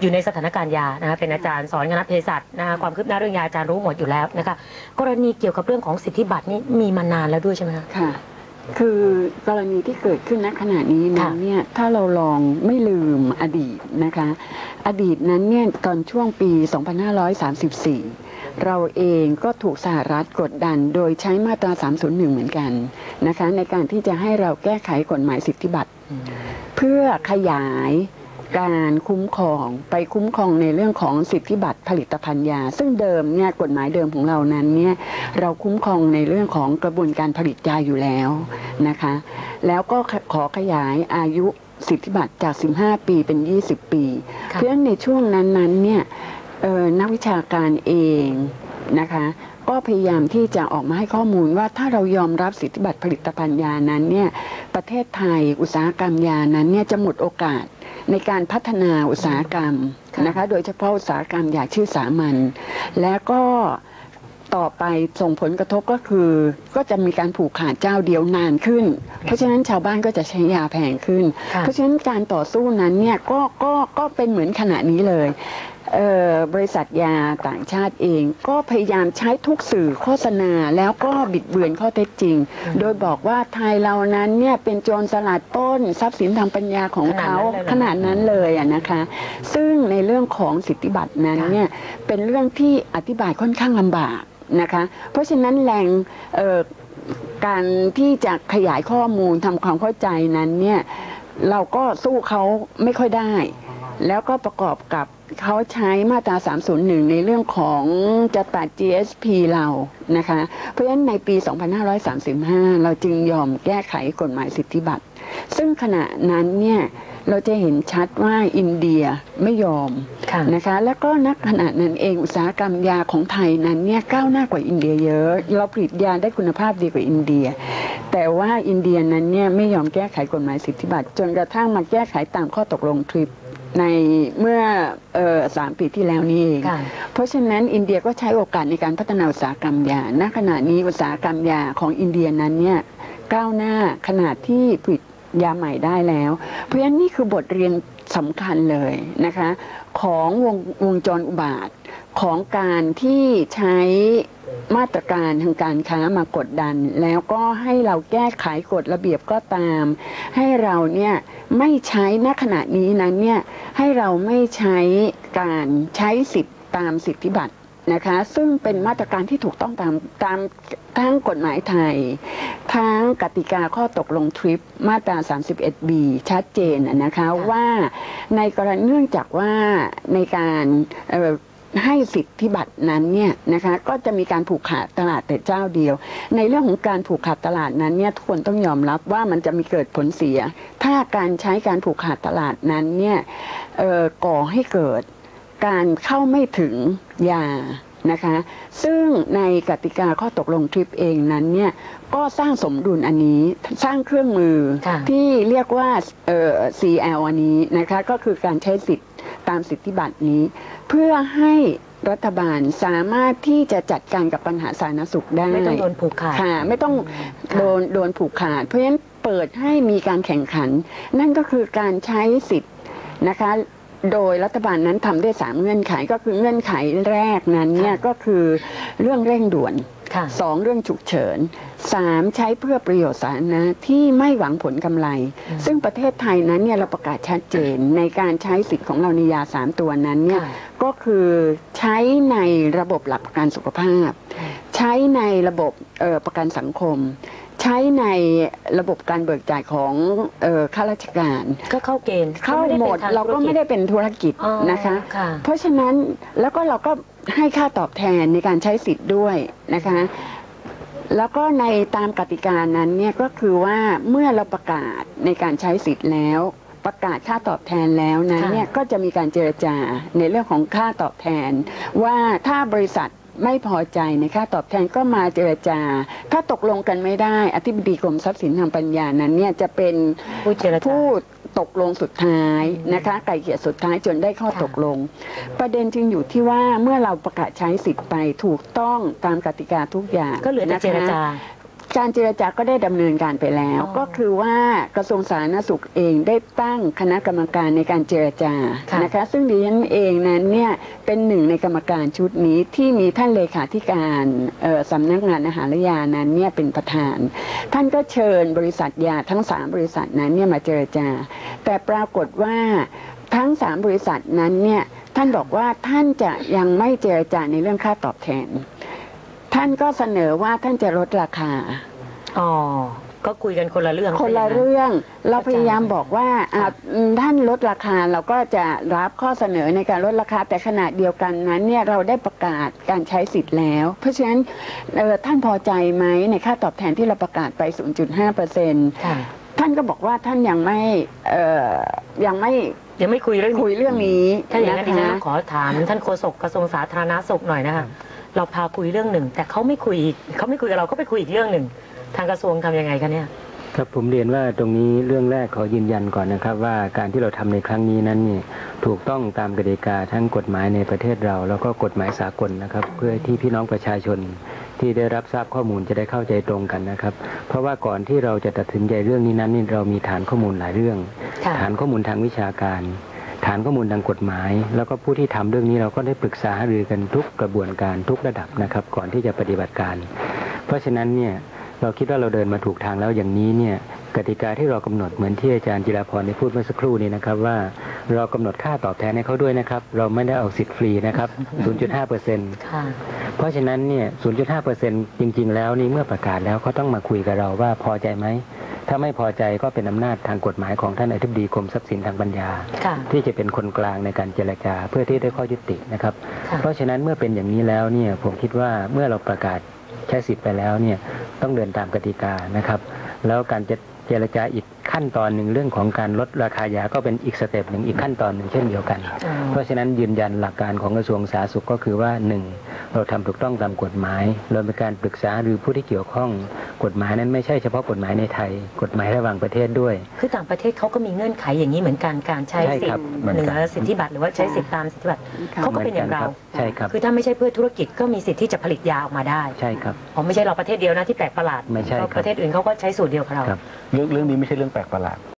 อยู่ในสถานการณ์ยานะคะเป็นอาจารย์สอนคณะเภสัชนะคะความคืบหน้าเรื่องยาอาจารย์รู้หมดอยู่แล้วนะคะกรณีเกี่ยวกับเรื่องของสิทธิบัตรนี่มีมานานแล้วด้วยใช่ไหมคะค่ะ คือกรณีที่เกิดขึ้นณขณะนี้นั้นค่ะเนี่ยถ้าเราลองไม่ลืมอดีตนะคะ อดีตนั้นเนี่ยตอนช่วงปี 2534เราเองก็ถูกสหรัฐกดดันโดยใช้มาตรา 301 เหมือนกันนะคะในการที่จะให้เราแก้ไขกฎหมายสิทธิบัตรอืมเพื่อขยาย การคุ้มครองไปคุ้มครองในเรื่องของสิทธิบัตรผลิตภัณฑ์ยา ซึ่งเดิมเนี่ยกฎหมายเดิมของเรานั้นเนี่ยเราคุ้มครองในเรื่องของกระบวนการผลิตยาอยู่แล้วนะคะ แล้วก็ขอขยายอายุสิทธิบัตรจาก 15 ปีเป็น 20 ปีค่ะเพราะฉะนั้นในช่วงนั้นๆเนี่ยเอ่อนักวิชาการเองนะคะก็พยายามที่จะออกมาให้ข้อมูลว่าถ้าเรายอมรับสิทธิบัตรผลิตภัณฑ์ยานั้นเนี่ยประเทศไทยอุตสาหกรรมยานั้นเนี่ยจะหมดโอกาส ในการพัฒนาอุตสาหกรรมค่ะนะคะ โดยเฉพาะอุตสาหกรรมยาชื่อสามัญแล้วก็ต่อไปส่งผลกระทบก็คือ ก็จะมีการผูกขาดเจ้าเดียวนานขึ้น เพราะฉะนั้นชาวบ้านก็จะใช้ยาแพงขึ้นค่ะเพราะฉะนั้นการต่อสู้นั้นเนี่ยก็ก็ก็เป็นเหมือนขณะนี้เลยเอ่อ บริษัทยาต่างชาติเอง ก็พยายามใช้ทุกสื่อโฆษณาแล้วก็บิดเบือนข้อเท็จจริงอืมโดยบอกว่าไทยเรานั้นเนี่ยเป็นโจรสลัดปล้นทรัพย์สินทางปัญญาของเขาขขนานาดดนั้นั้นนเลเลยยอะนะคะ ซึ่งในเรื่องของสิทธิบัตรนั้นค่ะเนี่ยเป็นเรื่องที่อธิบายค่อนข้างลำบากนะคะ เพราะฉะนั้นแรงเอ่อการที่จะขยายข้อมูลทำความเข้าใจนั้นเนี่ยเราก็สู้เขาไม่ค่อยได้ แล้วก็ประกอบกับ เขาใช้มาตรา 301 ในเรื่องของจะตัด GSP เรานะคะ เพราะฉะนั้นในปี 2535 เราจึงยอมแก้ไขกฎหมายสิทธิบัตร ซึ่งขณะนั้นเนี่ยเราจะเห็นชัดว่าอินเดียไม่ยอมะนะคะ แล้วก็นักขณะนั้นเองอุตสาหกรรมยาของไทยนั้นเนี่ยก้าวหน้ากว่าอินเดียเยอะ เราผลิตยาได้คุณภาพดีกว่าอินเดีย แต่ว่าอินเดียนั้นเนี่ยไม่ยอมแก้ไขกฎหมายสิทธิบัตรจนกระทั่งมาแก้ไขตามข้อตกลงทริป ในเมื่อเออสามปีที่แล้วนี่เองค่ะเพราะฉะนั้นอินเดียก็ใช้โอกาสในการพัฒนาอุตสาหกรรมยา ณ ขณะนี้อุตสาหกรรมยาของอินเดียนั้นเนี่ยก้าวหน้าขนาดที่ผลิตยาใหม่ได้แล้ว เพราะฉะนั้นนี่คือบทเรียนสำคัญเลยนะคะ ของวงวงจรอุบาท ของการที่ใช้มาตรการทางการค้ามากดดัน แล้วก็ให้เราแก้ไขกฎระเบียบก็ตาม ให้เราเนี่ยไม่ใช้ณขณะนี้นั้นเนี่ยให้เราไม่ใช้การใช้สิทธิตามสิทธิบัตรนะคะ ซึ่งเป็นมาตรการที่ถูกต้องตามตามทั้งกฎหมายไทย ทั้งกติกาข้อตกลงทริปมาตรา 31B ชัดเจนนะคะว่าในกรณีเนื่องจากว่าในการ ให้สิทธิบัตรนั้นเนี่ยนะคะก็จะมีการผูกขาดตลาดแต่เจ้าเดียว ในเรื่องของการผูกขาดตลาดนั้นเนี่ยทุกคนต้องยอมรับว่ามันจะมีเกิดผลเสีย ถ้าการใช้การผูกขาดตลาดนั้นเนี่ยเอ่อก่อให้เกิดการเข้าไม่ถึงยานะคะซึ่งในกติกาข้อตกลงทริปเองนั้นเนี่ยก็สร้างสมดุลอันนี้สร้างเครื่องมือค่ะที่เรียกว่าเอ่อ CL อันนี้นะคะก็คือการใช้สิทธิ์ตามสิทธิบัตรนี้ เพื่อให้รัฐบาลสามารถที่จะจัดการกับปัญหาสาธารณสุขได้ ไม่ต้องโดนผูกขาดค่ะ ไม่ต้องค่ะโดนโดนผูกขาด เพราะฉะนั้นเปิดให้มีการแข่งขัน นั่นก็คือการใช้สิทธิ์นะคะโดยรัฐบาลนั้นทำได้สามเงื่อนไขก็คือเงื่อนไขแรกนั้นเนี่ยก็คือเรื่องเร่งด่วนค่ะ สองเรื่องฉุกเฉินสามใช้เพื่อประโยชน์สาธารณะที่ไม่หวังผลกำไรอืมซึ่งประเทศไทยนั้นเนี่ยเราประกาศชัดเจนในการใช้สิทธิ์ของเราในยาสามตัวนั้นเนี่ยค่ะก็คือใช้ในระบบหลักประกันสุขภาพ ใช้ในระบบเอ่อประกันสังคม ใช้ในระบบการเบิกจ่ายของเอ่อข้าราชการ ก็เข้าเกณฑ์เข้าหมดไป็นทงเราก็ไม่ได้เป็นธุรกิจอ๋อนะคะ ค่ะ เพราะฉะนั้นแล้วก็เราก็ให้ค่าตอบแทนในการใช้สิทธิ์ด้วยนะคะ แล้วก็ในตามกติกานั้นเนี่ยก็คือว่าเมื่อเราประกาศในการใช้สิทธิ์แล้ว ประกาศค่าตอบแทนแล้วนั้นค่ะเนี่ยก็จะมีการเจรจาในเรื่องของค่าตอบแทน ว่าถ้าบริษัท ไม่พอใจในค่าตอบแทนก็มาเจรจา ถ้าตกลงกันไม่ได้อธิบดีกรมทรัพย์สินทางปัญญานั้นเนี่ยจะเป็นผู้เจรจาผู้ตกลงสุดท้ายนะคะไก่เกลี่ยสุดท้ายจนได้ข้อค่ะตกลง ประเด็นจึงอยู่ที่ว่าเมื่อเราประกาศใช้สิทธิ์ไปถูกต้องตามกติกาทุกอย่างก็เหลือแต่นะคะเจรจา การเจรจาก็ได้ดำเนินการไปแล้วอ๋อก็คือว่ากระทรวงสาธารณสุขเองได้ตั้งคณะกรรมการในการเจรจาค่ะนะคะ ซึ่งดิฉันเองนั้นเนี่ยเป็นหนึ่งในกรรมการชุดนี้ที่มีท่านเลขาธิการเอ่อสำนักงานอาหารและยานั้นเนี่ยเป็นประธาน ท่านก็เชิญบริษัทยาทั้งสามบริษัทนั้นเนี่ยมาเจรจา แต่ปรากฏว่าทั้งสามบริษัทนั้นเนี่ยท่านบอกว่าท่านจะยังไม่เจรจาในเรื่องค่าตอบแทน ท่านก็เสนอว่าท่านจะลดราคา อ๋อ ก็คุยกันคนละเรื่องคนละใช่ไหมเรื่องเราเข้าใจพยายามบอกว่าอะค่ะอืมท่านลดราคาเราก็จะรับข้อเสนอในการลดราคาแต่ขณะเดียวกันนั้นเนี่ยเราได้ประกาศการใช้สิทธิ์แล้ว เพราะฉะนั้นเอ่อท่านพอใจไหมในค่าตอบแทนที่เราประกาศไป 0.5เปอร์เซ็นต์ค่ะท่านก็บอกว่าท่านยังไม่เอ่อยังไม่ยังไม่คุยเรื่องนี้คุยเรื่องนี้ถ้าอย่างนั้นดิฉันนะคะต้องขอถามท่านโฆษกกระทรวงสาธารณสุขหน่อยนะคะ เราพาคุยเรื่องหนึ่ง แต่เขาไม่คุยอีกเขาไม่คุยกับเราเขาไปคุยอีกเรื่องหนึ่ง ทางกระทรวงทำยังไงคะเนี่ยครับผมเรียนว่าตรงนี้เรื่องแรกขอยืนยันก่อนนะครับ ว่าการที่เราทำในครั้งนี้นั้นเนี่ยถูกต้องตามกติกาทั้งกฎหมายในประเทศเรา แล้วก็กฎหมายสากลนะครับ เพื่อที่พี่น้องประชาชนที่ได้รับทราบข้อมูลจะได้เข้าใจตรงกันนะครับ เพราะว่าก่อนที่เราจะตัดสินใจเรื่องนี้นั้นนี่เรามีฐานข้อมูลหลายเรื่องค่ะฐานข้อมูลทางวิชาการ ฐานข้อมูลทางกฎหมาย แล้วก็ผู้ที่ทำเรื่องนี้เราก็ได้ปรึกษาหารือกันทุกกระบวนการทุกระดับนะครับ ก่อนที่จะปฏิบัติการ เพราะฉะนั้นเนี่ยเราคิดว่าเราเดินมาถูกทางแล้วอย่างนี้เนี่ยกติกาที่เรากำหนดเหมือนที่อาจารย์จิราพรได้พูดเมื่อสักครู่นี้นะครับว่าเรากำหนดค่าตอบแทนให้เขาด้วยนะครับ เราไม่ได้เอาสิทธิ์ฟรีนะครับ 0.5เปอร์เซ็นต์ค่ะเพราะฉะนั้นเนี่ย 0.5เปอร์เซ็นต์จริง ๆ แล้วนี่เมื่อประกาศแล้วเขาต้องมาคุยกับเราว่าพอใจไหม ถ้าไม่พอใจก็เป็นอำนาจทางกฎหมายของท่านอธิบดีกรมทรัพย์สินทางปัญญาค่ะที่จะเป็นคนกลางในการเจรจาเพื่อที่ได้ข้อยุตินะครับค่ะเพราะฉะนั้นเมื่อเป็นอย่างนี้แล้วเนี่ยผมคิดว่าเมื่อเราประกาศใช้สิทธิ์ไปแล้วเนี่ยต้องเดินตามกติกานะครับ แล้วการจะเจรจาอีก ขั้นตอนหนึ่งเรื่องของการลดราคายาก็เป็นอีกสเต็ปหนึ่งอีกขั้นตอนหนึ่งเช่นเดียวกันอ๋อเพราะฉะนั้นยืนยันหลักการของกระทรวงสาธารณสุขก็คือว่าหนึ่งเราทำถูกต้องตามกฎหมายเราเป็นการปรึกษาหรือผู้ที่เกี่ยวข้องกฎหมายนั้นไม่ใช่เฉพาะกฎหมายในไทย กฎหมายระหว่างประเทศด้วย คือต่างประเทศเขาก็มีเงื่อนไขอย่างนี้เหมือนกันการใช้ใช่สิทครับธิ์เหมือนเหนืกันอสิทธิบัตรหรือว่าใช้สิทธิตามสิทธิบัตรค่ะเขาก็เป็นอย่างเราใช่ครับคือถ้าไม่ใช่เพื่อธุรกิจก็มีสิทธิ์ที่จะผลิตยาออกมาได้ใช่ครับอ๋อไม่ใช่เราประเทศเดียวนะที่แปลกประหลาดไม่ใช่ครับประเทศอื่นเขาก็ใช้สูตรเดียวกับเราครับเรื่องเรื่องนี้ไม่ใช่เรื่องแปลกประหลาด